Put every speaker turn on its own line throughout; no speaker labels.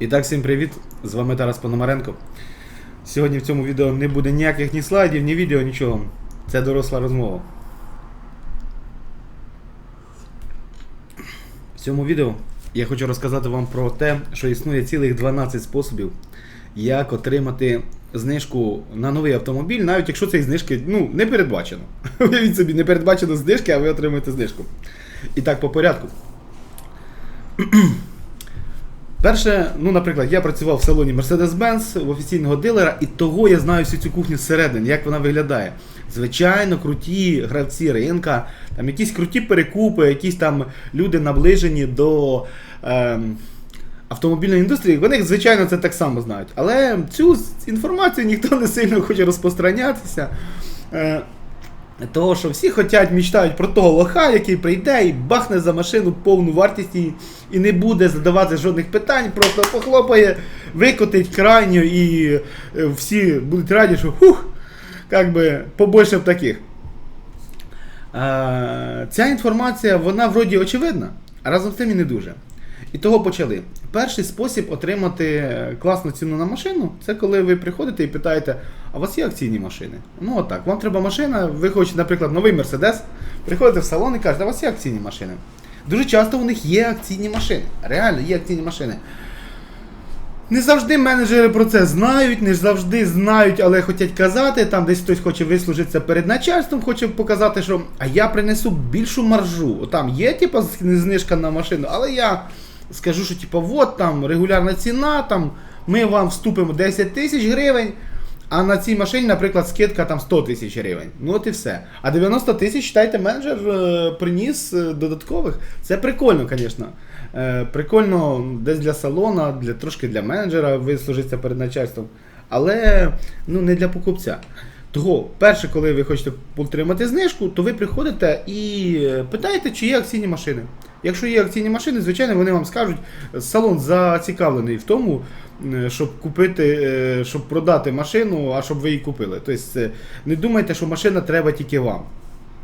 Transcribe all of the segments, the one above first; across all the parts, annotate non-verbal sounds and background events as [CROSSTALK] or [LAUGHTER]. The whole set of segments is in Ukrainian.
І так, всім привіт! З вами Тарас Пономаренко. Сьогодні в цьому відео не буде ніяких ні слайдів, ні відео, нічого. Це доросла розмова. В цьому відео я хочу розказати вам про те, що існує цілих 12 способів, як отримати знижку на новий автомобіль, навіть якщо цієї знижки ну, не передбачено. [LAUGHS] Уявіть собі, не передбачено знижки, а ви отримуєте знижку. І так по порядку. [CLEARS THROAT] Перше, ну, наприклад, я працював в салоні Mercedes-Benz в офіційного дилера, і того я знаю всю цю кухню зсередини, як вона виглядає. Звичайно, круті гравці ринка, там якісь круті перекупи, якісь там люди наближені до ем, автомобільної індустрії, вони, звичайно, це так само знають. Але цю інформацію ніхто не сильно хоче розпространятися. Е, того, що всі хочуть, мечтають про того лоха, який прийде і бахне за машину повну вартість і, і не буде задавати жодних питань, просто похлопає, викотить крайню і е, всі будуть раді, що хух, як би побольше б таких. Е, ця інформація, вона вроді очевидна, а разом з тим і не дуже. І того почали. Перший спосіб отримати класну ціну на машину це коли ви приходите і питаєте, а у вас є акційні машини? Ну отак, вам треба машина, ви хочете, наприклад, новий Мерседес, приходите в салон і кажете, а у вас є акційні машини. Дуже часто у них є акційні машини. Реально є акційні машини. Не завжди менеджери про це знають, не завжди знають, але хочуть казати. Там десь хтось хоче вислужитися перед начальством, хоче показати, що а я принесу більшу маржу. Там є, типу, знижка на машину, але я скажу, що типу, от там регулярна ціна, там ми вам вступимо 10 тисяч гривень. А на цій машині, наприклад, скидка там 100 тисяч гривень. Ну от і все. А 90 тисяч, читайте, менеджер е, приніс е, додаткових. Це прикольно, звісно. Е, прикольно десь для салона, для, трошки для менеджера вислужиться перед начальством. Але ну, не для покупця. Того, перше, коли ви хочете отримати знижку, то ви приходите і питаєте, чи є акційні машини. Якщо є акційні машини, звичайно, вони вам скажуть, салон зацікавлений в тому, е, щоб купити, е, щоб продати машину, а щоб ви її купили. Тобто не думайте, що машина треба тільки вам.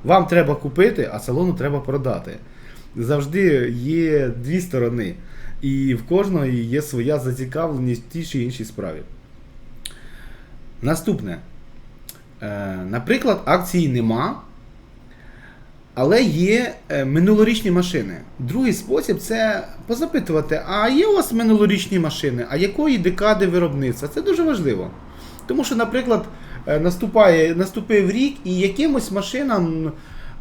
Вам треба купити, а салону треба продати. Завжди є дві сторони. І в кожної є своя зацікавленість в тій чи іншій справі. Наступне. Е, Наприклад, акції нема, але є е, минулорічні машини. Другий спосіб це позапитувати, а є у вас минулорічні машини, а якої декади виробництва? Це дуже важливо. Тому що, наприклад, е, наступає, наступив рік і якимось машинам,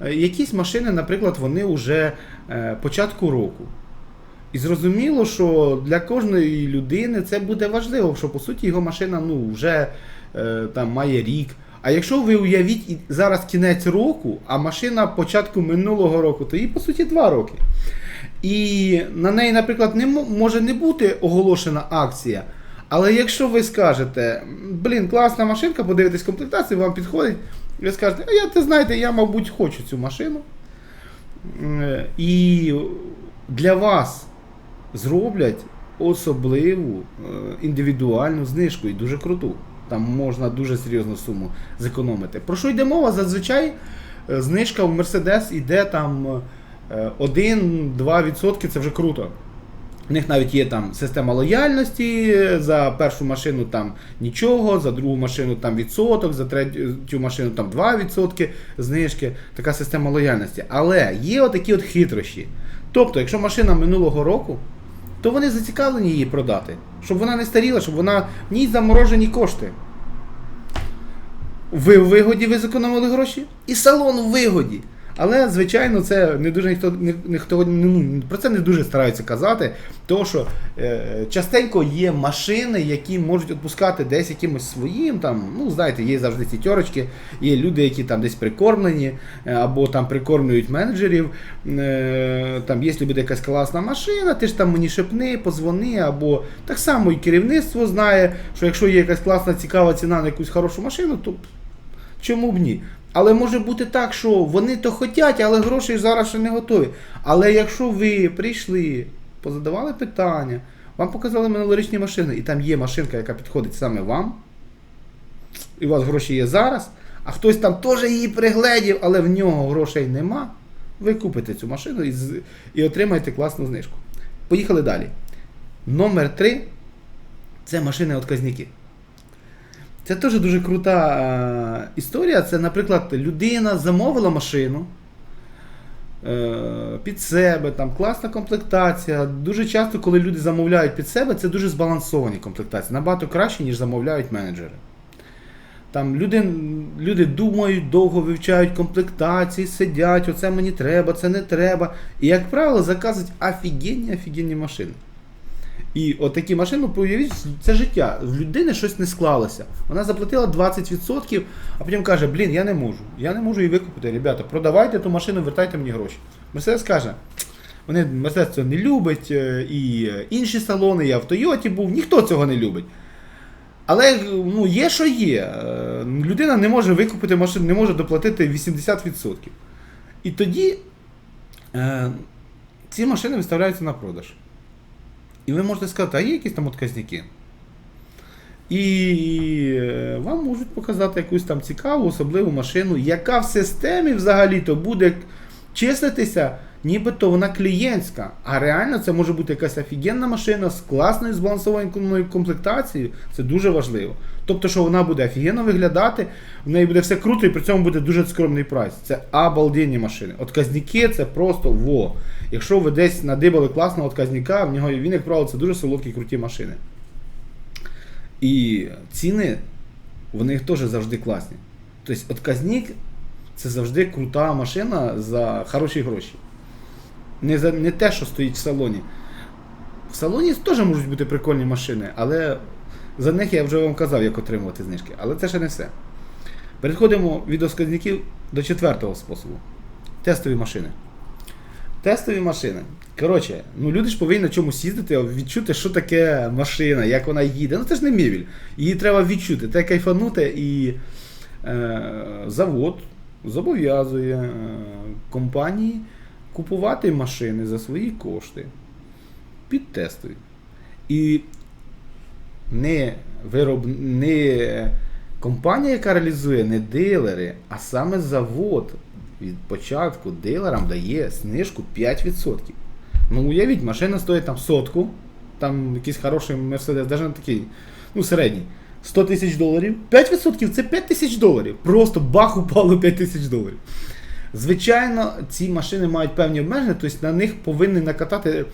е, якісь машини, наприклад, вони вже початку року. І зрозуміло, що для кожної людини це буде важливо, що по суті його машина ну, вже там має рік. А якщо ви уявіть зараз кінець року, а машина початку минулого року, то їй по суті 2 роки. І на неї, наприклад, не може не бути оголошена акція. Але якщо ви скажете, блін, класна машинка, подивитесь комплектацію, вам підходить, ви скажете, а я ти знаєте, я, мабуть, хочу цю машину. Е, І для вас зроблять особливу е, індивідуальну знижку і дуже круту. Там можна дуже серйозну суму зекономити. Про що йде мова? Зазвичай е, знижка в Mercedes йде там е, 1-2%, це вже круто. У них навіть є там система лояльності, за першу машину там нічого, за другу машину там відсоток, за третю машину там 2% знижки, така система лояльності. Але є отакі от хитрощі. Тобто, якщо машина минулого року, то вони зацікавлені її продати, щоб вона не старіла, щоб вона в ній заморожені кошти. Ви в вигоді, ви зекономили гроші, і салон в вигоді. Але, звичайно, це не дуже ніхто ніхто ну, про це не дуже стараються казати, тому що е, частенько є машини, які можуть відпускати десь якимось своїм. Там, ну, знаєте, є завжди ці тьорочки, є люди, які там десь прикормлені, е, або там прикормлюють менеджерів. Е, там, якщо буде якась класна машина, ти ж там мені шепни, позвони, або так само і керівництво знає, що якщо є якась класна, цікава ціна на якусь хорошу машину, то Чому б ні? Але може бути так, що вони то хотять, але гроші зараз ще не готові. Але якщо ви прийшли, позадавали питання, вам показали минулорічні машини, і там є машинка, яка підходить саме вам, і у вас гроші є зараз, а хтось там теж її пригледів, але в нього грошей нема, ви купите цю машину і, і отримаєте класну знижку. Поїхали далі. Номер 3 Це машини-отказники. Це теж дуже крута е, історія. Це, наприклад, людина замовила машину е, під себе, там класна комплектація. Дуже часто, коли люди замовляють під себе, це дуже збалансовані комплектації. Набагато краще, ніж замовляють менеджери. Там люди, люди думають, довго вивчають комплектації, сидять, оце мені треба, це не треба. І, як правило, заказують офігенні, офігенні машини. І от такі машини, ну, уявіть, це життя. В людини щось не склалося. Вона заплатила 20%, а потім каже, блін, я не можу. Я не можу її викупити. Ребята, продавайте ту машину, вертайте мені гроші. Мерседес каже, вони Мерседес це не любить, е, і е, інші салони, я в Тойоті був, ніхто цього не любить. Але ну, є, що є. Е, Людина не може викупити машину, не може доплатити 80%. І тоді е, ці машини виставляються на продаж. І ви можете сказати, а є якісь там отказники? І е, вам можуть показати якусь там цікаву, особливу машину, яка в системі взагалі-то буде числитися, нібито вона клієнтська. А реально це може бути якась офігенна машина з класною збалансованою комплектацією. Це дуже важливо. Тобто, що вона буде офігенно виглядати, в неї буде все круто, і при цьому буде дуже скромний прайс. Це обалденні машини. Отказники це просто во. Якщо ви десь надибали класного отказника, в нього він, як правило, це дуже солодкі круті машини. І ціни в них теж завжди класні. Тобто отказник це завжди крута машина за хороші гроші. Не, за, не те, що стоїть в салоні. В салоні теж можуть бути прикольні машини, але за них я вже вам казав, як отримувати знижки. Але це ще не все. Переходимо від отказників до четвертого способу. Тестові машини. Тестові машини. Коротше, ну люди ж повинні на чомусь їздити, відчути, що таке машина, як вона їде. Ну це ж не мебіль. Її треба відчути. Треба кайфанути і е, завод зобов'язує е, компанії купувати машини за свої кошти під тестові. І не, вироб... не компанія, яка реалізує, не дилери, а саме завод від початку дилерам дає знижку 5%. Ну, уявіть, машина стоїть там сотку, там якийсь хороший Мерседес, навіть не такий, ну, середній. 100 тисяч доларів. 5% це 5 тисяч доларів. Просто бах упало 5 тисяч доларів. Звичайно, ці машини мають певні обмеження, тобто на них повинні накатати.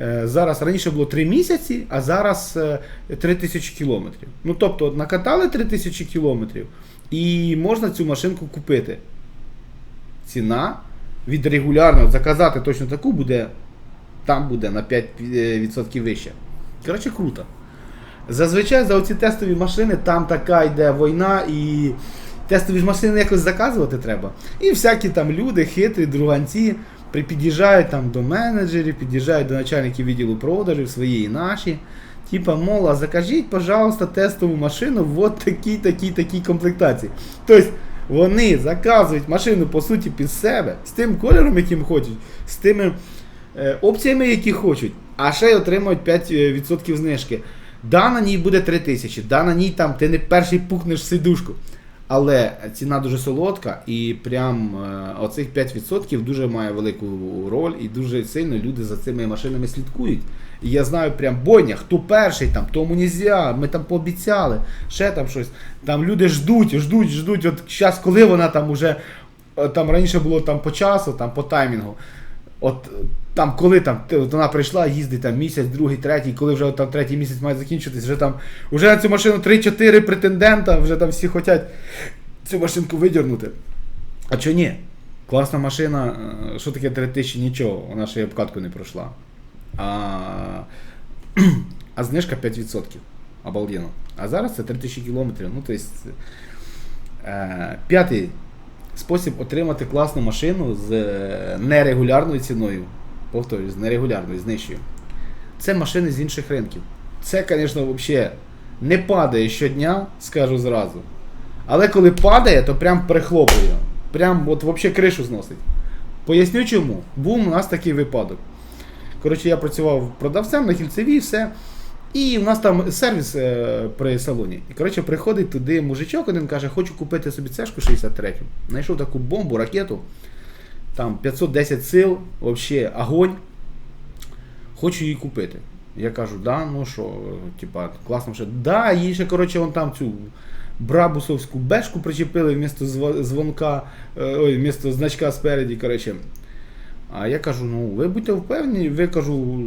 е, Зараз раніше було 3 місяці, а зараз е, 3 тисячі кілометрів. Ну тобто накатали 3 тисячі кілометрів і можна цю машинку купити. Ціна від регулярного заказати точно таку буде, там буде на 5% вище. Коротше, круто. Зазвичай за оці тестові машини там така йде війна і тестові ж машини якось заказувати треба. І всякі там люди, хитрі, друганці, під'їжджають там до менеджерів, під'їжджають до начальників відділу продажів, свої і наші. Типа, мол, а закажіть, пожалуйста, тестову машину в от такій, такій, такій комплектації. Тобто вони заказують машину, по суті, під себе, з тим кольором, яким хочуть, з тими е, опціями, які хочуть, а ще й отримують 5% знижки. Да, на ній буде 3 тисячі, да, на ній там ти не перший пукнеш сидушку. Але ціна дуже солодка, і прям е, оцих 5% дуже має велику роль, і дуже сильно люди за цими машинами слідкують. І я знаю прям бойня, хто перший, там, тому нельзя, ми там пообіцяли, ще там щось. Там люди ждуть, ждуть, ждуть. От зараз, коли вона там уже е, там раніше було там по часу, там по таймінгу. От там, коли там вона прийшла, їздить там місяць, другий, третій, коли вже там третій місяць має закінчитись, вже там вже на цю машину 3-4 претендента, вже там всі хочуть цю машинку видірнути. А чого ні? Класна машина, е, що таке 3000, нічого, вона ще й обкатку не пройшла. А, [CLEARS THROAT] а знижка 5%. Обалденно. А зараз це 3000 кілометрів. Ну, тобто, е, п'ятий спосіб отримати класну машину з е, нерегулярною ціною. Повторюю, з нерегулярною, з. Це машини з інших ринків. Це, звісно, взагалі не падає щодня, скажу зразу. Але коли падає, то прям прихлопує. Прям от взагалі кришу зносить. Поясню чому. Був у нас такий випадок. Коротше, я працював продавцем на Хільцевій, все. І в нас там сервіс е, при салоні. І коротше, приходить туди мужичок, один каже, хочу купити собі цешку 63. Знайшов таку бомбу, ракету. Там 510 сил, взагалі огонь. Хочу її купити. Я кажу, да, ну що, типа, класно що. Да, їй ще, коротше, вон там цю брабусовську бешку причепили вмісто дзвонка, е, ой, вмісто значка спереді, коротше. А я кажу, ну ви будьте впевнені, ви кажу,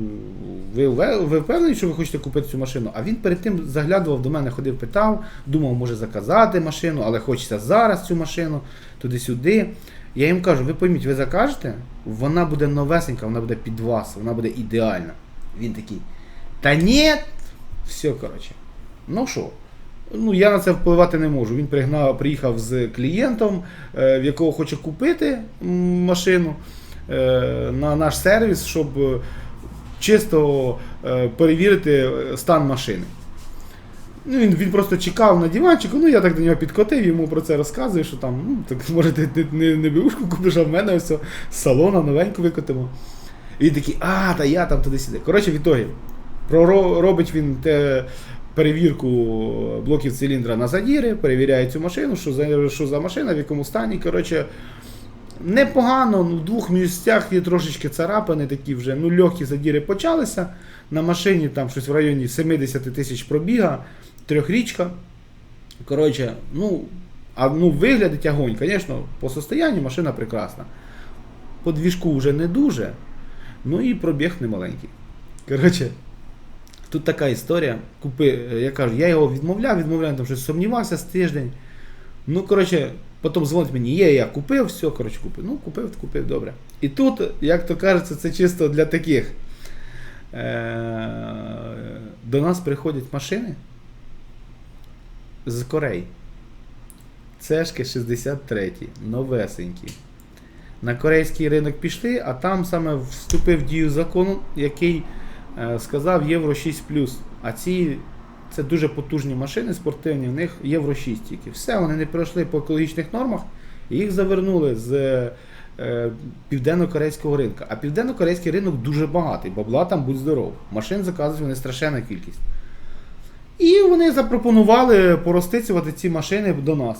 ви, ви впевнені, що ви хочете купити цю машину? А він перед тим заглядував до мене, ходив, питав, думав, може заказати машину, але хочеться зараз цю машину, туди-сюди. Я їм кажу, ви пойміть, ви закажете, вона буде новесенька, вона буде під вас, вона буде ідеальна. Він такий. Та ні, все, коротше. Ну що? Ну, я на це впливати не можу. Він пригнав, приїхав з клієнтом, е, в якого хоче купити машину е, на наш сервіс, щоб е, чисто перевірити стан машини. Ну, він, він просто чекав на диванчику, ну я так до нього підкотив, йому про це розказую, що там, ну, так може ти не, не, не беушку купиш, а в мене ось салона новеньку викотимо. І він такий, а, та я там туди-сюди. Коротше, в ітогі, робить він те, перевірку блоків циліндра на задіри, перевіряє цю машину, що за, що за машина, в якому стані. Коротше, непогано, ну, в двох місцях є трошечки царапини, такі вже, ну, легкі задіри почалися. На машині там щось в районі 70 тисяч пробіга, трьохрічка. Коротше, ну, а ну, виглядить огонь, звісно, по состоянню машина прекрасна. По двіжку вже не дуже, ну і пробіг немаленький. Коротше, тут така історія. Купи, я кажу, я його відмовляв, відмовляв, там щось сумнівався з тиждень. Ну, коротше, потім дзвонить мені, є, я купив, все, коротше, купив. Ну, купив, купив, добре. І тут, як то кажеться, це чисто для таких. Е, До нас приходять машини з Кореї. Цешки 63, новесенькі. На корейський ринок пішли, а там саме вступив в дію закон, який е, сказав Євро 6 А ці це дуже потужні машини спортивні, в них Євро 6 тільки. Все, вони не пройшли по екологічних нормах, і їх завернули з е, південно-корейського ринку. А південно-корейський ринок дуже багатий, бабла там будь здоров. Машин заказують вони страшенна кількість. І вони запропонували поростицювати ці машини до нас.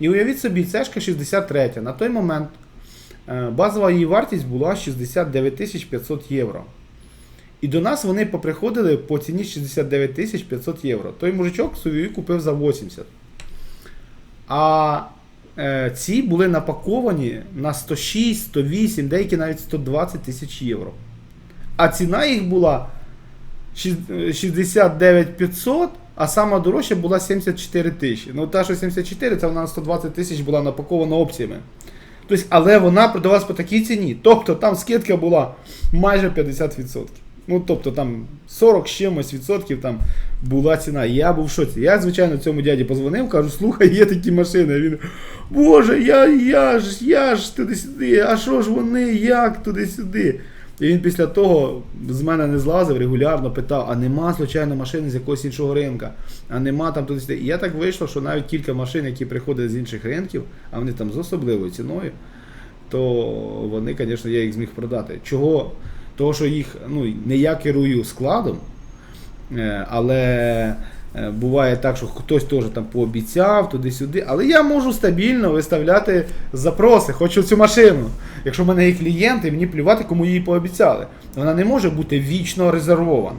І уявіть собі, цешка 63. На той момент е, базова її вартість була 69 500 євро. І до нас вони поприходили по ціні 69 500 євро. Той мужичок собі купив за 80. А е, ці були напаковані на 106, 108, деякі навіть 120 тисяч євро. А ціна їх була шість- 69 500, а сама дорожча була 74 тисячі. Ну, та, що 74, це вона на 120 тисяч була напакована опціями. Тобто, але вона продавалась по такій ціні. Тобто там скидка була майже 50%. Ну, тобто там 40 з чимось відсотків там була ціна. Я був в шоці. Я, звичайно, цьому дяді позвонив, кажу, слухай, є такі машини. А Він, Боже, я, я ж, я ж туди-сюди, а що ж вони, як туди-сюди? І він після того з мене не злазив, регулярно питав, а нема, звичайно, машини з якогось іншого ринка, а нема там туди. І я так вийшло, що навіть кілька машин, які приходять з інших ринків, а вони там з особливою ціною, то вони, звісно, я їх зміг продати. Чого? Того, що їх ну, не я керую складом, е, але буває так, що хтось теж там пообіцяв туди-сюди, але я можу стабільно виставляти запроси, хочу цю машину. Якщо в мене є клієнти, мені плювати, кому її пообіцяли. Вона не може бути вічно резервована.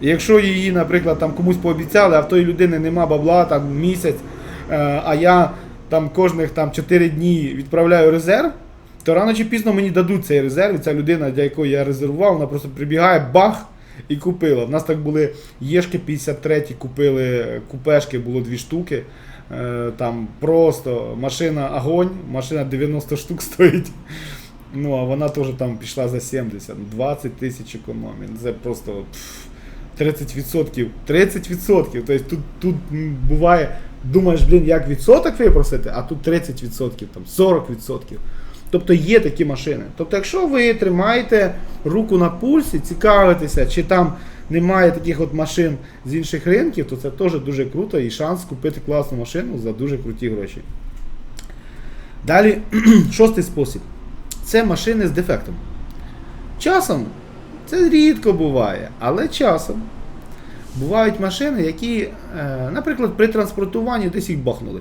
І якщо її, наприклад, там комусь пообіцяли, а в тої людини нема бабла там місяць, е, а я там кожних там 4 дні відправляю резерв, то рано чи пізно мені дадуть цей резерв, і ця людина, для якої я резервував, вона просто прибігає, бах! І купила. У нас так були Єшки 53, купили купешки, було дві штуки. Е, Там просто машина огонь, машина 90 штук [LAUGHS] стоїть. Ну, а вона теж там пішла за 70, 20 тисяч економії. Це просто пф, 30%. 30%. Тобто тут, тут буває, думаєш, блін, як відсоток випросити, а тут 30%, там 40%. Тобто є такі машини. Тобто, якщо ви тримаєте руку на пульсі, цікавитеся, чи там немає таких от машин з інших ринків, то це теж дуже круто і шанс купити класну машину за дуже круті гроші. Далі, [CLEARS THROAT] шостий спосіб. Це машини з дефектом. Часом це рідко буває, але часом бувають машини, які, е, наприклад, при транспортуванні десь їх бахнули.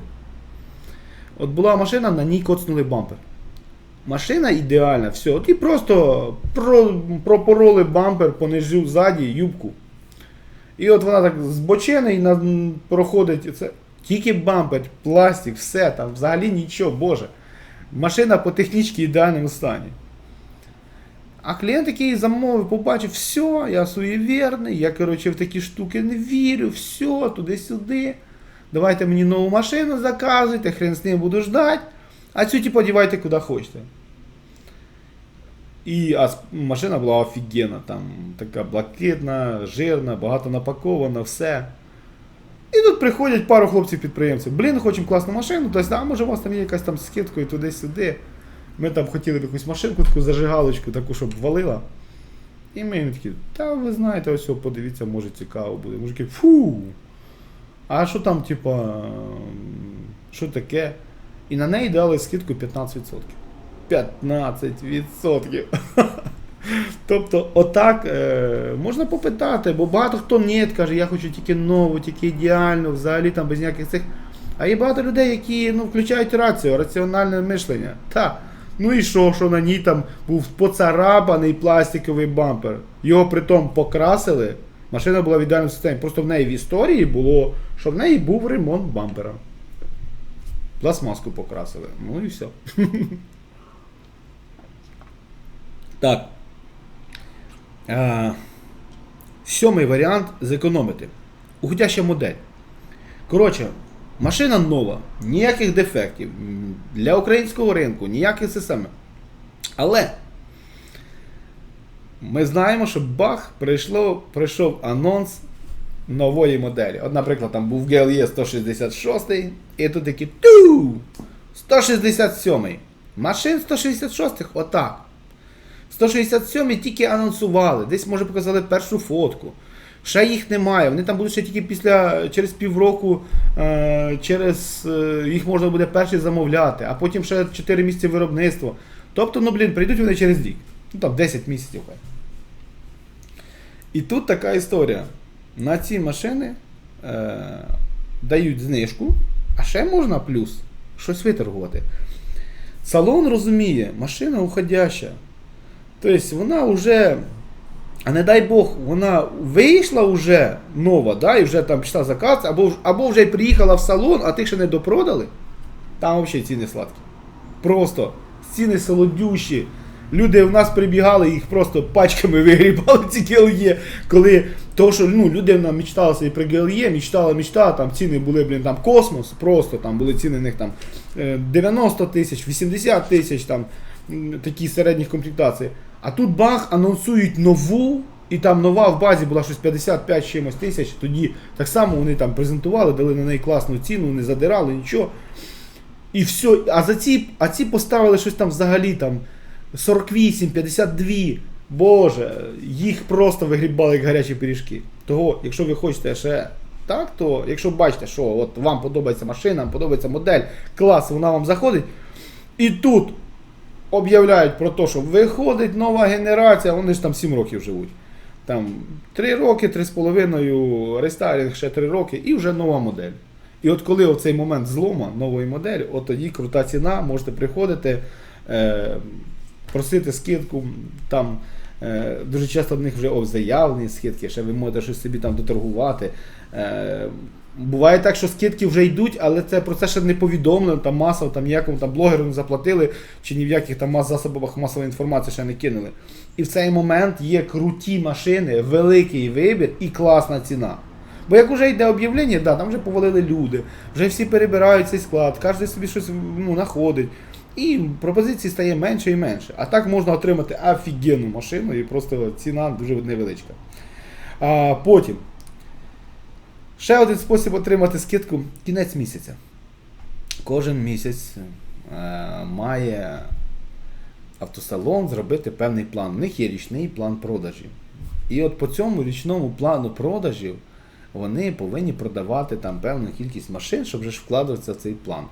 От була машина, на ній коцнули бампер. Машина ідеальна, все. Ти просто про, пропороли бампер, понижив ззаді юбку. І от вона так збочена і на, проходить. Це тільки бампер, пластик, все там, взагалі нічого, боже. Машина по технічній ідеальному стані. А клієнт, який замовив, побачив, все, я суєвірний, я коротше, в такі штуки не вірю, все, туди-сюди. Давайте мені нову машину заказуйте, хрен з ним буду ждати, а цю типу одівайте куди хочете. І а машина була офігенна, там така блакитна, жирна, багато напакована, все. І тут приходять пару хлопців-підприємців. Блін, хочемо класну машину, тобто, а може у вас там є якась там з скидкою туди-сюди. Ми там хотіли б якусь машинку, таку зажигалочку, таку, щоб валила. І ми їм такі, та ви знаєте, ось подивіться, може цікаво буде. Мужики, фу. А що там, типа, що таке? І на неї дали скидку 15%. 15%. [LAUGHS] Тобто, отак е, можна попитати, бо багато хто ні, каже, я хочу тільки нову, тільки ідеальну, взагалі там без ніяких цих. А є багато людей, які ну, включають рацію, раціональне мишлення. Та. Ну і що, що на ній там був поцарапаний пластиковий бампер. Його притом покрасили. Машина була в ідеальному стані. Просто в неї в історії було, що в неї був ремонт бампера. Пластмаску покрасили. Ну і все. [LAUGHS] Так. Е, сьомий варіант зекономити. Уходяща модель. Коротше, машина нова, ніяких дефектів. Для українського ринку, ніяких систем. Але ми знаємо, що бах, прийшло, прийшов анонс нової моделі. От, наприклад, там був GLE 166, і тут такі ту! 167. Машин 166-х, отак. 167 тільки анонсували, десь може показали першу фотку. Ще їх немає. Вони там будуть ще тільки після через півроку, е, через е, їх можна буде перші замовляти, а потім ще 4 місяці виробництва. Тобто, ну блін, прийдуть вони через рік. Ну там 10 місяців. І тут така історія. На ці машини е, дають знижку, а ще можна плюс щось виторгувати. Салон розуміє, машина уходяща. Тобто вона вже, а не дай Бог, вона вийшла вже нова, да, і вже там пішла заказ, або, або вже приїхала в салон, а тих ще не допродали. Там взагалі ціни сладкі. Просто ціни солодющі. Люди в нас прибігали, їх просто пачками [LAUGHS] вигрібали ці GLE, коли то, що ну, люди нам мечтали собі про GLE, мечтала, мечтала, там ціни були, блін, там космос, просто там були ціни в них там е, 90 тисяч, 80 тисяч, там такі середніх комплектацій. А тут бах, анонсують нову, і там нова в базі була щось 55 чимось тисяч. Тоді так само вони там презентували, дали на неї класну ціну, не задирали, нічого. І все. А за ці, а ці поставили щось там взагалі там 48, 52. Боже, їх просто вигрібали як гарячі пиріжки. Того, якщо ви хочете ще так, то якщо бачите, що от вам подобається машина, вам подобається модель, клас, вона вам заходить. І тут об'являють про те, що виходить нова генерація, вони ж там 7 років живуть. Там 3 роки, 3,5 рестайлінг, ще 3 роки, і вже нова модель. І от коли в цей момент злома нової моделі, от тоді крута ціна, можете приходити, е, просити скидку. Там е, дуже часто в них вже заявлені скидки, ще ви можете щось собі там доторгувати. Е, Буває так, що скидки вже йдуть, але це про це ще не повідомлено, там маса, там ніякому там блогеру не заплатили, чи ні в яких там мас- засобах масової інформації ще не кинули. І в цей момент є круті машини, великий вибір і класна ціна. Бо як вже йде об'явлення, да, там вже повалили люди, вже всі перебирають цей склад, кожен собі щось ну, знаходить. І пропозицій стає менше і менше. А так можна отримати офігенну машину і просто ціна дуже невеличка. А, потім. Ще один спосіб отримати скидку кінець місяця. Кожен місяць е, має автосалон зробити певний план. У них є річний план продажів. І от по цьому річному плану продажів вони повинні продавати там певну кількість машин, щоб вже вкладатися в цей план.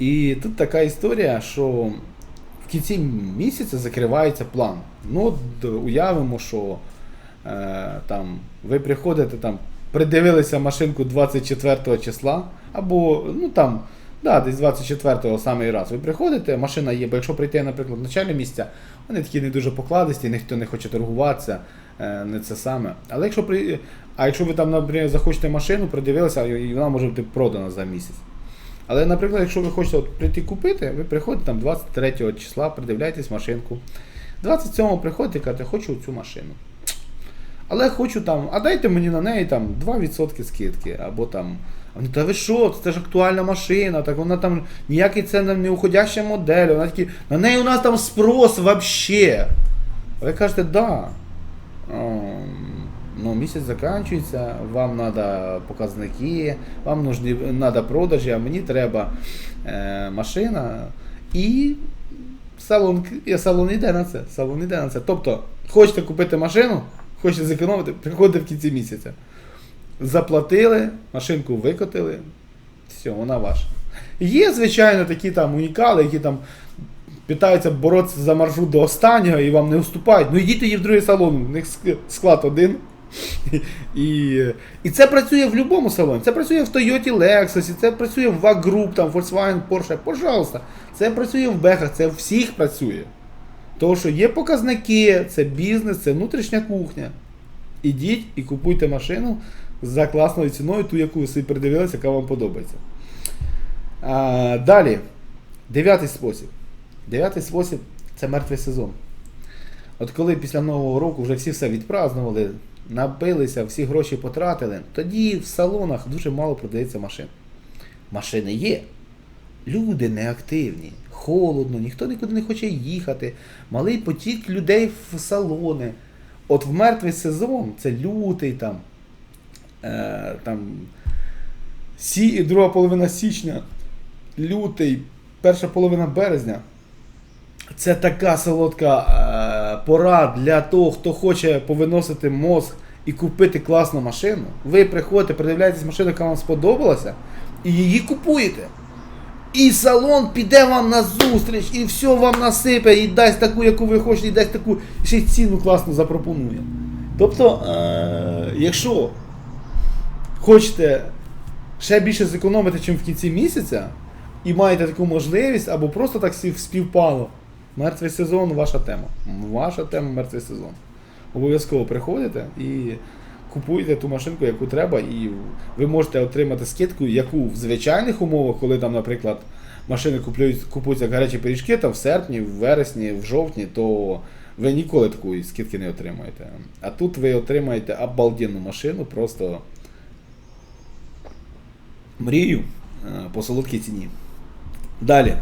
І тут така історія, що в кінці місяця закривається план. Ну, от уявимо, що е, там, ви приходите там, придивилися машинку 24 числа, або ну там Да, десь 24-го самий раз. Ви приходите, машина є, бо якщо прийти, наприклад, в начальне місця, вони такі не дуже покладисті, ніхто не хоче торгуватися, е, не це саме. Але якщо при... А якщо ви там, наприклад, захочете машину, придивилися, і вона може бути продана за місяць. Але, наприклад, якщо ви хочете от прийти купити, ви приходите там 23 числа, придивляєтесь машинку. 27-го приходите і кажете, хочу цю машину. Але хочу там, а дайте мені на неї там 2% скидки, або там. Вони, та ви що, це ж актуальна машина, так вона там ніякий це не уходяща модель, вона такі, на неї у нас там спрос вообще. Ви кажете, да. Ем, Ну, місяць закінчується, вам треба показники, вам нужні, треба продажі, а мені треба е, машина і салон, салон йде на це. Салон йде на це. Тобто, хочете купити машину, хочете зекономити, приходите в кінці місяця. Заплатили, машинку викотили, все, вона ваша. Є, звичайно, такі там унікали, які там питаються боротися за маршрут до останнього і вам не уступають. Ну йдіть тоді в другий салон, у них склад один. І, і це працює в будь-якому салоні. Це працює в Toyota Lexus, це працює в VAG там, Volkswagen, Porsche. Пожалуйста. Це працює в Бехах, це всіх працює. Тому що є показники, це бізнес, це внутрішня кухня. Ідіть і купуйте машину за класною ціною, ту, яку ви собі придивилися, яка вам подобається. А, далі. Дев'ятий спосіб. Дев'ятий спосіб це мертвий сезон. От коли після Нового року вже всі все відпразнували, напилися, всі гроші потратили, тоді в салонах дуже мало продається машин. Машини є. Люди неактивні, холодно, ніхто нікуди не хоче їхати. Малий потік людей в салони. От в мертвий сезон, це лютий там, е, там сі, друга половина січня, лютий, перша половина березня. Це така солодка е, пора для того, хто хоче повиносити мозг і купити класну машину. Ви приходите, придивляєтесь машину, яка вам сподобалася, і її купуєте. І салон піде вам на зустріч, і все вам насипе, і дасть таку, яку ви хочете, і дасть таку, і ще й ціну класно запропонує. Тобто, е, якщо хочете ще більше зекономити, ніж в кінці місяця, і маєте таку можливість, або просто так співпало. Мертвий сезон ваша тема. Ваша тема мертвий сезон. Обов'язково приходите і купуєте ту машинку, яку треба, і ви можете отримати скидку, яку в звичайних умовах, коли там, наприклад, машини куплюють, купуються гарячі пиріжки, там в серпні, в вересні, в жовтні, то ви ніколи такої скидки не отримаєте. А тут ви отримаєте обалденну машину, просто мрію е, по солодкій ціні. Далі.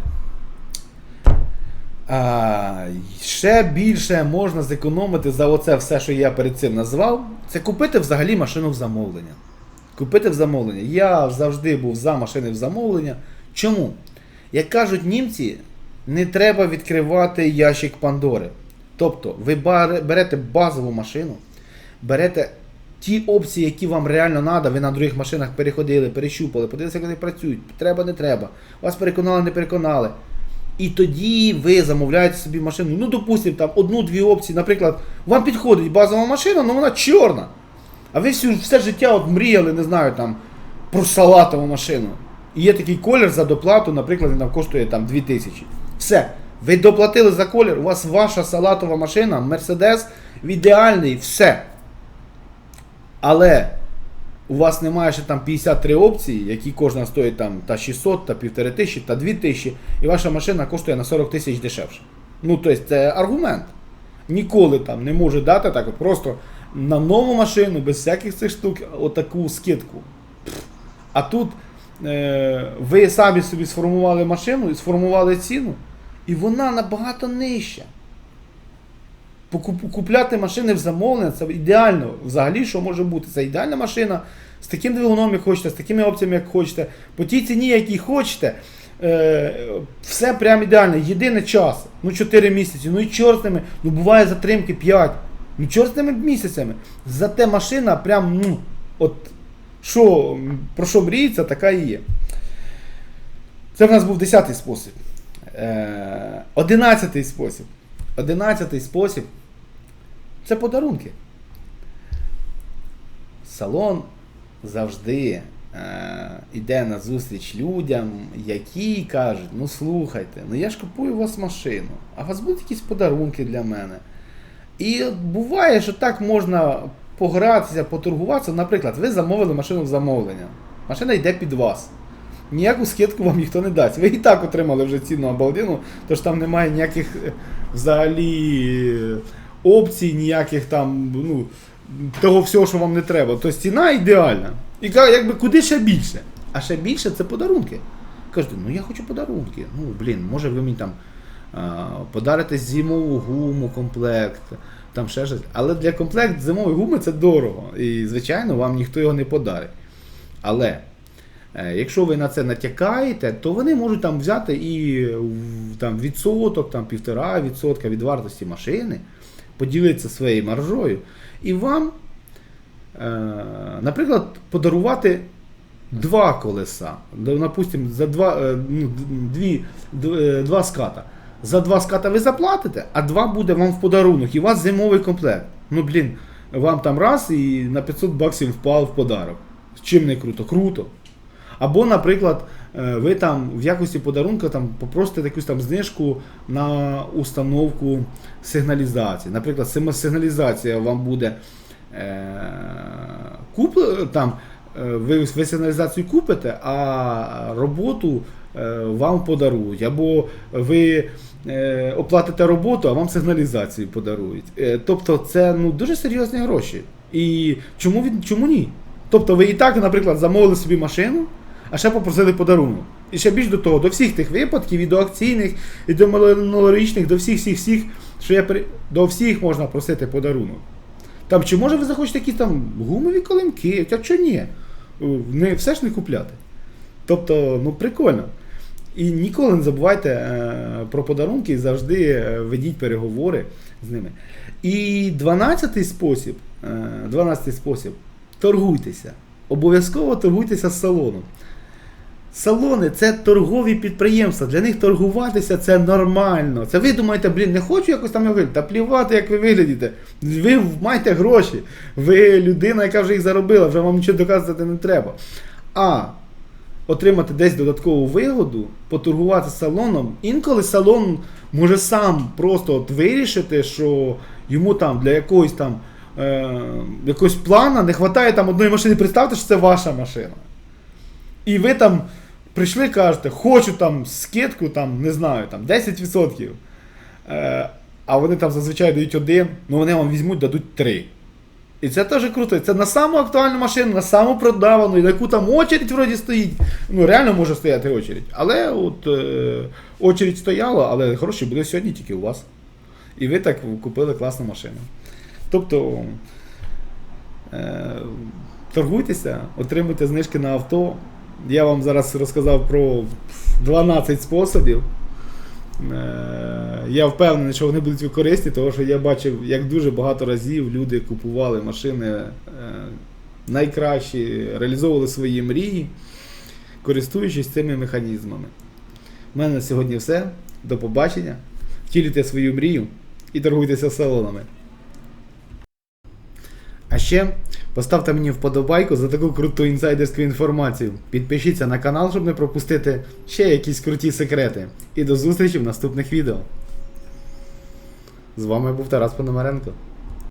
А, ще більше можна зекономити за оце все, що я перед цим назвав. Це купити взагалі машину в замовлення. Купити в замовлення. Я завжди був за машини в замовлення. Чому? Як кажуть німці, не треба відкривати ящик Пандори. Тобто, ви берете базову машину, берете ті опції, які вам реально треба, ви на других машинах переходили, перещупали, подивилися, як вони працюють, треба, не треба. Вас переконали, не переконали. І тоді ви замовляєте собі машину. Ну, допустимо, там одну-дві опції. Наприклад, вам підходить базова машина, але вона чорна. А ви всю, все життя от мріяли, не знаю, там, про салатову машину. І є такий колір за доплату, наприклад, він коштує там 2000. Все. Ви доплатили за колір, у вас ваша салатова машина, Мерседес, ідеальний, все. Але у вас немає ще там 53 опції, які кожна стоїть там та 600, та 1500, та 2000, і ваша машина коштує на 40 тисяч дешевше. Ну, тобто це аргумент. Ніколи там не може дати так, просто на нову машину, без всяких цих штук, отаку скидку. А тут е, ви самі собі сформували машину і сформували ціну, і вона набагато нижча. Купляти машини в замовлення це ідеально. Взагалі, що може бути? Це ідеальна машина з таким двигуном, як хочете, з такими опціями, як хочете, по тій ціні, якій хочете. Е, все прям ідеально. Єдине час. Ну 4 місяці. Ну і чорт з ними. Ну буває затримки 5. Ну чорт з тими місяцями. Зате машина прям, ну, от що, про що мріється, така і є. Це в нас був 10-й спосіб. Е, 11 спосіб. 11 спосіб це подарунки. Салон завжди е, е, іде на зустріч людям, які кажуть, ну слухайте, ну я ж купую у вас машину, а у вас будуть якісь подарунки для мене. І буває, що так можна погратися, поторгуватися. Наприклад, ви замовили машину в замовлення. Машина йде під вас. Ніяку скидку вам ніхто не дасть. Ви і так отримали вже ціну обалдину, тож там немає ніяких е, взагалі е, опцій, ніяких там, ну, того всього, що вам не треба. Тобто ціна ідеальна. І якби куди ще більше? А ще більше це подарунки. Кажете, ну я хочу подарунки. Ну, блін, може ви мені там подарите зимову гуму, комплект, там ще щось. Але для комплект зимової гуми це дорого. І, звичайно, вам ніхто його не подарить. Але е, якщо ви на це натякаєте, то вони можуть там взяти і там, відсоток, там, півтора відсотка від вартості машини, поділитися своєю маржою, і вам, е, наприклад, подарувати два колеса. Напустим, за два, е, ну, дві, е, два ската. За два ската ви заплатите, а два буде вам в подарунок. І у вас зимовий комплект. Ну, блін, вам там раз і на 500 баксів впав в подарок. Чим не круто? Круто. Або, наприклад, е, ви там в якості подарунка там попросите якусь там знижку на установку сигналізації. Наприклад, сигналізація вам буде е, куп, там, е, ви, ви сигналізацію купите, а роботу е, вам подарують. Або ви е, оплатите роботу, а вам сигналізацію подарують. Е, тобто це ну, дуже серйозні гроші. І чому, чому ні? Тобто ви і так, наприклад, замовили собі машину, а ще попросили подарунок. І ще більш до того, до всіх тих випадків, і до акційних, і до минулорічних, до всіх, всіх, всіх, що я при... до всіх можна просити подарунок. Там, чи може ви захочете якісь там гумові колимки, а чого ні? Не, все ж не купляти. Тобто, ну прикольно. І ніколи не забувайте е, про подарунки завжди е, ведіть переговори з ними. І 12 спосіб, е, 12 спосіб торгуйтеся. Обов'язково торгуйтеся з салоном. Салони це торгові підприємства. Для них торгуватися це нормально. Це ви думаєте, блін, не хочу якось там виглядати. Та плівати, як ви виглядите. Ви маєте гроші. Ви людина, яка вже їх заробила, вже вам нічого доказувати не треба. А отримати десь додаткову вигоду, поторгувати салоном. Інколи салон може сам просто от вирішити, що йому там для якогось там е, якогось плана не вистачає там одної машини. Представте, що це ваша машина. І ви там прийшли, кажете, хочу там скидку, там, не знаю, там 10%. Е, а вони там зазвичай дають один, ну вони вам візьмуть, дадуть три. І це теж круто. Це на саму актуальну машину, на саму продавану, на яку там очередь вроді стоїть. Ну, реально може стояти очередь. Але от е, очередь стояла, але гроші були сьогодні тільки у вас. І ви так купили класну машину. Тобто е, торгуйтеся, отримуйте знижки на авто. Я вам зараз розказав про 12 способів. Е, Я впевнений, що вони будуть корисні, тому що я бачив, як дуже багато разів люди купували машини е, найкращі, реалізовували свої мрії, користуючись цими механізмами. У мене на сьогодні все. До побачення. Втілюйте свою мрію і торгуйтеся салонами. А ще поставте мені вподобайку за таку круту інсайдерську інформацію. Підпишіться на канал, щоб не пропустити ще якісь круті секрети. І до зустрічі в наступних відео. З вами був Тарас Пономаренко.